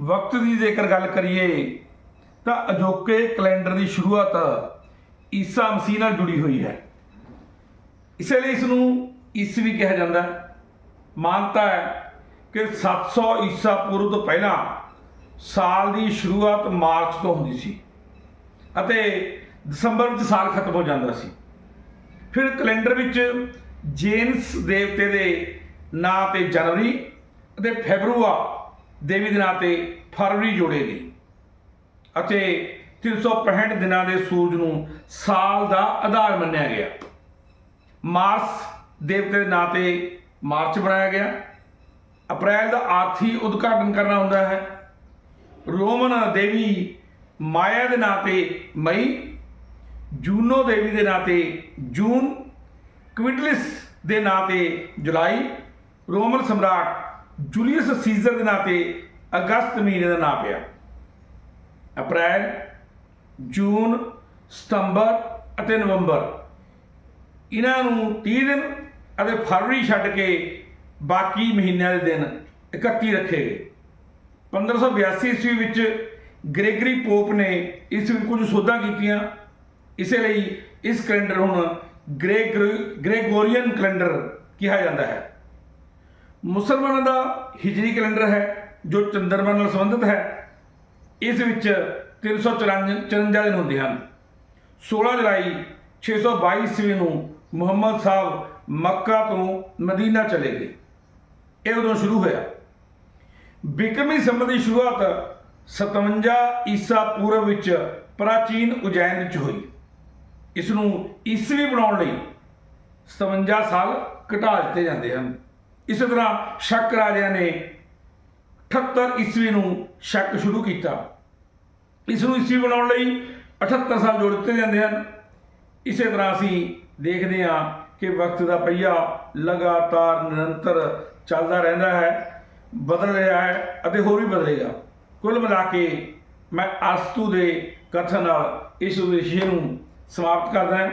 ਵਕਤ ਦੀ ਜੇਕਰ ਗੱਲ ਕਰੀਏ, ਤਾਂ ਅਜੋਕੇ ਕੈਲੰਡਰ ਦੀ ਸ਼ੁਰੂਆਤ ਈਸਾ ਮਸੀਹ ਨਾਲ ਜੁੜੀ ਹੋਈ ਹੈ। ਇਸੇ ਲਈ ਇਸ ਨੂੰ ਈਸਵੀ ਕਿਹਾ ਜਾਂਦਾ ਹੈ। ਮਾਨਤਾ ਹੈ ਕਿ 700 ਈਸਾ ਪੂਰਵ ਤੋਂ ਪਹਿਲਾਂ ਸਾਲ ਦੀ ਸ਼ੁਰੂਆਤ ਮਾਰਚ ਤੋਂ ਹੁੰਦੀ ਸੀ ਅਤੇ ਦਸੰਬਰ ਵਿੱਚ ਸਾਲ ਖਤਮ ਹੋ ਜਾਂਦਾ ਸੀ। ਫਿਰ ਕੈਲੰਡਰ ਵਿੱਚ ਜੇਨਸ ਦੇਵਤੇ ਦੇ ਨਾਂ ਤੇ ਜਨਵਰੀ ਅਤੇ ਫੈਬਰੂਆ ਦੇਵੀ ਦੇ ਨਾਂ ਤੇ ਫਰਵਰੀ ਜੋੜੇ ਗਏ ਅਤੇ 365 ਦਿਨਾਂ ਦੇ ਸੂਰਜ ਨੂੰ ਸਾਲ ਦਾ ਆਧਾਰ ਮੰਨਿਆ ਗਿਆ। ਮਾਰਸ ਦੇਵਤੇ ਦੇ ਨਾਂ ਤੇ ਮਾਰਚ ਬਣਾਇਆ ਗਿਆ। ਅਪ੍ਰੈਲ ਦਾ ਆਰਥੀ ਉਦਘਾਟਨ ਕਰਨਾ ਹੁੰਦਾ ਹੈ। ਰੋਮਨ ਦੇਵੀ ਮਾਇਆ ਦੇ ਨਾਂ ਤੇ ਮਈ, ਜੂਨੋ ਦੇਵੀ ਦੇ ਨਾਂ ਤੇ ਜੂਨ ਕਵਿਟਲਿਸ ਦੇ ਨਾਂ ਤੇ ਜੁਲਾਈ, ਰੋਮਨ ਸਮਰਾਟ ਜੂਲੀਅਸ ਸੀਜ਼ਰ ਦੇ ਨਾਂ ਤੇ ਅਗਸਤ ਮਹੀਨੇ ਦਾ ਨਾਂ ਪਿਆ ਅਪ੍ਰੈਲ, ਜੂਨ, ਸਤੰਬਰ ਅਤੇ ਨਵੰਬਰ। ਇਹਨਾਂ ਨੂੰ 30 ਦਿਨ ਅਤੇ ਫਰਵਰੀ ਛੱਡ ਕੇ ਬਾਕੀ ਮਹੀਨਿਆਂ ਦੇ ਦਿਨ 31 ਰੱਖੇ ਗਏ। 1582 ਈਸਵੀ ਵਿੱਚ ਗ੍ਰੇਗਰੀ ਪੋਪ ਨੇ ਇਸ ਵਿੱਚ ਕੁਝ ਸੋਧਾਂ ਕੀਤੀਆਂ। ਇਸੇ ਲਈ ਇਸ ਕੈਲੰਡਰ ਹੁਣ ਗ੍ਰੇਗ ਗ੍ਰੇਗੋਰੀਅਨ ਕੈਲੰਡਰ ਕਿਹਾ ਜਾਂਦਾ ਹੈ। ਮੁਸਲਮਾਨਾਂ ਦਾ ਹਿਜਰੀ ਕੈਲੰਡਰ ਹੈ, ਜੋ ਚੰਦਰਮਾ ਨਾਲ ਸੰਬੰਧਿਤ ਹੈ। ਇਸ ਵਿੱਚ 354 54 ਦਿਨ ਹੁੰਦੇ ਹਨ। 16 ਜੁਲਾਈ 622 ਈਸਵੀ ਨੂੰ ਮੁਹੰਮਦ ਸਾਹਿਬ ਮੱਕਾ ਤੋਂ ਮਦੀਨਾ ਚਲੇ ਗਏ। ਇਹ ਉਦੋਂ ਸ਼ੁਰੂ ਹੋਇਆ। ਬਿਕਰਮੀ ਸੰਮਤ ਦੀ ਸ਼ੁਰੂਆਤ 57 ਈਸਾ ਪੂਰਵ ਵਿੱਚ ਪ੍ਰਾਚੀਨ ਉਜੈਨ ਵਿੱਚ ਹੋਈ। ਇਸ ਨੂੰ ਈਸਵੀ ਬਣਾਉਣ ਲਈ 57 ਸਾਲ ਘਟਾ ਦਿੱਤੇ ਜਾਂਦੇ ਹਨ। ਇਸੇ ਤਰ੍ਹਾਂ ਸ਼ੱਕ ਰਾਜਿਆਂ ਨੇ 78 ਈਸਵੀ ਨੂੰ ਸ਼ੱਕ ਸ਼ੁਰੂ ਕੀਤਾ। ਇਸ ਨੂੰ ਈਸਵੀ ਬਣਾਉਣ ਲਈ 78 ਸਾਲ ਜੋੜ ਦਿੱਤੇ ਜਾਂਦੇ ਹਨ। ਇਸੇ ਤਰ੍ਹਾਂ ਅਸੀਂ ਦੇਖਦੇ ਹਾਂ ਕਿ ਵਕਤ ਦਾ ਪਹੀਆ ਲਗਾਤਾਰ ਨਿਰੰਤਰ ਚੱਲਦਾ ਰਹਿੰਦਾ ਹੈ, ਬਦਲ ਰਿਹਾ ਹੈ ਅਤੇ ਹੋਰ ਵੀ ਬਦਲੇਗਾ। ਕੁੱਲ ਮਿਲਾ ਕੇ ਮੈਂ ਆਸਤੂ ਦੇ ਕਥਨ ਨਾਲ ਇਸ ਵਿਸ਼ੇ ਨੂੰ ਸਮਾਪਤ ਕਰਦਾ ਹਾਂ।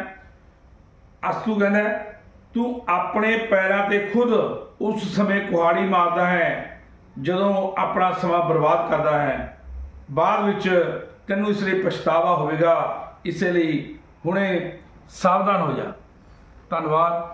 ਅਸਤੂ ਕਹਿੰਦਾ ਤੂੰ ਆਪਣੇ ਪੈਰਾਂ ਤੇ ਖੁਦ ਉਸ ਸਮੇਂ ਕੁਹਾੜੀ ਮਾਰਦਾ ਹੈ, ਜਦੋਂ ਆਪਣਾ ਸਮਾਂ ਬਰਬਾਦ ਕਰਦਾ ਹੈ। ਬਾਅਦ ਵਿੱਚ ਤੈਨੂੰ ਇਸ ਲਈ ਪਛਤਾਵਾ ਹੋਵੇਗਾ, ਇਸੇ ਲਈ ਹੁਣੇ ਸਾਵਧਾਨ ਹੋ ਜਾ। ਧੰਨਵਾਦ।